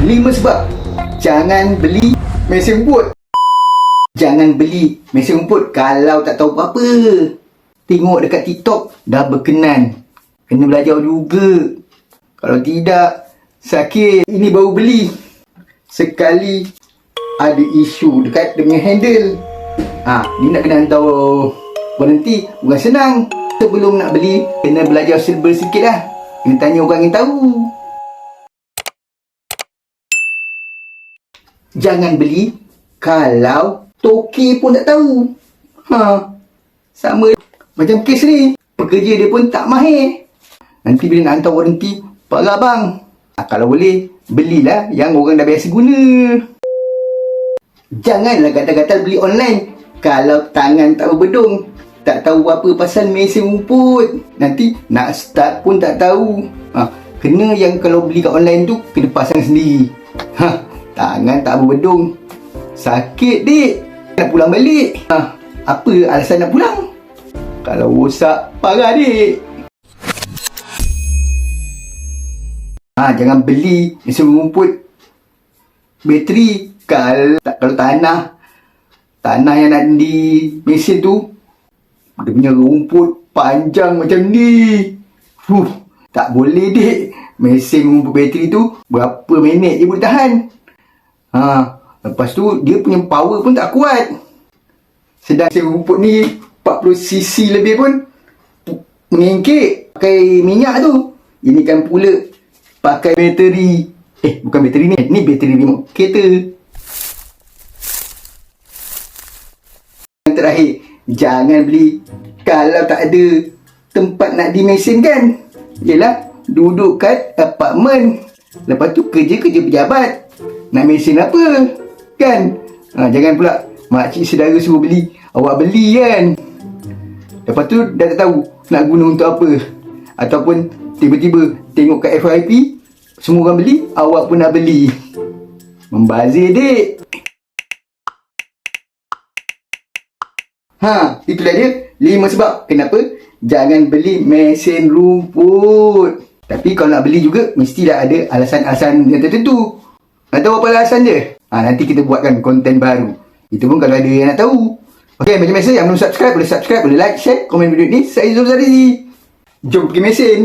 Lima sebab. Jangan beli mesin rumput. Jangan beli mesin rumput kalau tak tahu apa-apa. Tengok dekat TikTok dah berkenan. Kena belajar juga. Kalau tidak Sakit. Ini baru beli. Sekali Ada isu dekat dengan handle. Ha, ni nak kena hantar warranty Bukan senang. Sebelum nak beli Kena belajar serba sikit lah. Kena tanya orang yang tahu Jangan beli Kalau Toki pun tak tahu. Ha Sama Macam kes ni. Pekerja dia pun tak mahir. Nanti bila nak hantar warranty Pak abang ha, Kalau boleh Belilah yang orang dah biasa guna. Janganlah gatal-gatal beli online Kalau tangan tak berbedung. Tak tahu apa pasal mesin rumput. Nanti nak start pun tak tahu. Ha, Kena yang kalau beli kat online tu Kena pasang sendiri. Ha, Tangan tak berbedung. Sakit dik. Nak pulang balik. Ha, Apa alasan nak pulang? Kalau rosak Parah dik. Ha, Jangan beli Mesin rumput. Bateri Kalau, kalau tanah. Tanah yang nak di Mesin tu Dia punya rumput Panjang macam ni. Fuh, Tak boleh dik. Mesin rumput bateri tu Berapa minit dia boleh tahan Ha, lepas tu dia punya power pun tak kuat. Sedang mesin rumput ni 40cc lebih pun mengingkik pakai minyak tu. Ini kan pula pakai bateri. Eh, bukan bateri ni. Ni bateri remote kereta. Yang terakhir, jangan beli kalau tak ada tempat nak dimesinkan. Yelah, duduk kat apartmen. Lepas tu kerja-kerja pejabat. Nak mesin apa? Kan? Ha, jangan pula makcik saudara suruh beli. Awak beli kan? Lepas tu dah tak tahu nak guna untuk apa. Ataupun tiba-tiba tengok kat FYP. Semua orang beli, awak pun nak beli. Membazir dek. Ha, itulah dia. Lima sebab kenapa jangan beli mesin rumput. Tapi kalau nak beli juga, mestilah ada alasan-alasan yang tertentu. Nak tahu apa alasan dia? Ha, nanti kita buatkan konten baru. Itu pun kalau ada yang nak tahu. Okey, macam biasa yang belum subscribe, boleh subscribe, boleh like, share, komen video ni. Saya Zul Zarizi. Jom pergi mesin.